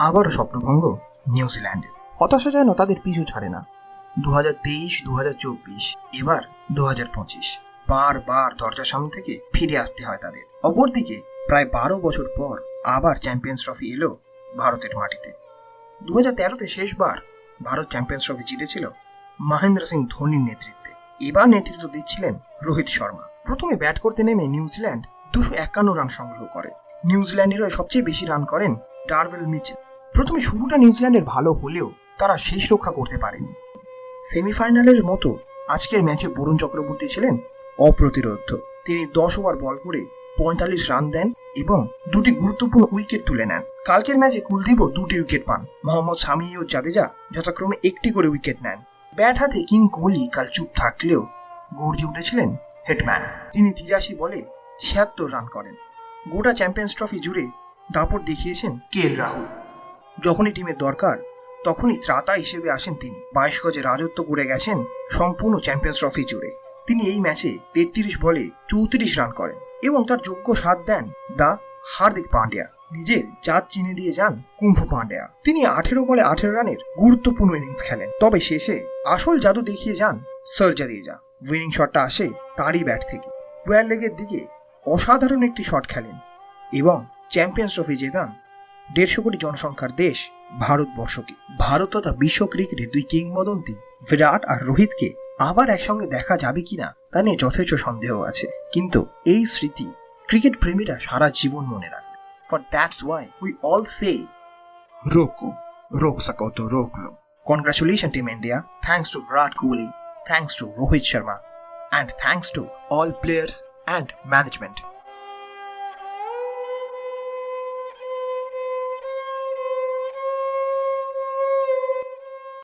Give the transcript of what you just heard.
আবারও স্বপ্নভঙ্গ নিউজিল্যান্ডের। হতাশা যেন তাদের পিছু ছাড়ে না। দু হাজার এবার দু হাজার পঁচিশ। বারবার দরজার সামনে থেকে ফিরে আসতে হয় তাদের। অপরদিকে প্রায় বারো বছর পর আবার চ্যাম্পিয়ন্স ট্রফি এলো ভারতের মাটিতে। দু হাজার তেরোতে শেষবার ভারত চ্যাম্পিয়ন্স ট্রফি জিতেছিল মহেন্দ্র সিং ধোনির নেতৃত্বে। এবার নেতৃত্ব দিচ্ছিলেন রোহিত শর্মা। প্রথমে ব্যাট করতে নেমে নিউজিল্যান্ড দুশো একান্ন রান সংগ্রহ করে। নিউজিল্যান্ডেরও সবচেয়ে বেশি রান করেন ডারবেল মিচেল। প্রথমে শুরুটা নিউজিল্যান্ডের ভালো হলেও তারা শেষ রক্ষা করতে পারেনি। সেমিফাইনালের মতো আজকের ম্যাচে বরুণ চক্রবর্তী ছিলেন অপ্রতিরোধ্য। তিনি দশ ওভার বল করে পঁয়তাল্লিশ রান দেন এবং দুটি গুরুত্বপূর্ণ উইকেট তুলে নেন। কালকের ম্যাচে কুলদীপও দুটি উইকেট পান। মোহাম্মদ সামি ও জাদেজা যথাক্রমে একটি করে উইকেট নেন। ব্যাট হাতে কিং কোহলি কাল চুপ থাকলেও গর্জে উঠেছিলেন হেটম্যান তিনি তিরাশি বলে ছিয়াত্তর রান করেন। গোটা চ্যাম্পিয়ন্স ট্রফি জুড়ে দাপট দেখিয়েছেন কে এল রাহুল। যখনই টিমের দরকার, তখনই ত্রাতা হিসেবে আসেন তিনি। বাইশ গজে রাজত্ব করে গেছেন সম্পূর্ণ চ্যাম্পিয়ন্স ট্রফি জুড়ে। তিনি এই ম্যাচে তেত্রিশ বলে চৌত্রিশ রান করেন এবং তার যোগ্য সাথ দেন দা হার্দিক পান্ডিয়া। নিজের জাত চিনে দিয়ে যান কুম্ভ পান্ডিয়া। তিনি আঠেরো বলে আঠেরো রানের গুরুত্বপূর্ণ ইনিংস খেলেন। তবে শেষে আসল জাদু দেখিয়ে যান সার্জা দিয়ে যা উইনিং শটটা আসে তারই ব্যাট থেকে। ওয়ার লেগের দিকে অসাধারণ একটি শট খেলেন এবং চ্যাম্পিয়ন্স ট্রফি জেতান দেড়শো কোটি জনসংখ্যার দেশ, ভারতবর্ষকে। ভারত তথা বিশ্ব ক্রিকেটের দুই কিংবদন্তি, বিরাট আর রোহিতকে আবার একসঙ্গে দেখা যাবে কিনা তা নিয়ে যথেষ্ট সন্দেহ আছে। কিন্তু এই স্মৃতি ক্রিকেট প্রেমীরা সারা জীবন মনে রাখবে for that's why we all say রোকো, রোক সাকতো রোকলো congratulation team India thanks to Virat Kohli thanks to Rohit Sharma and thanks to all players and management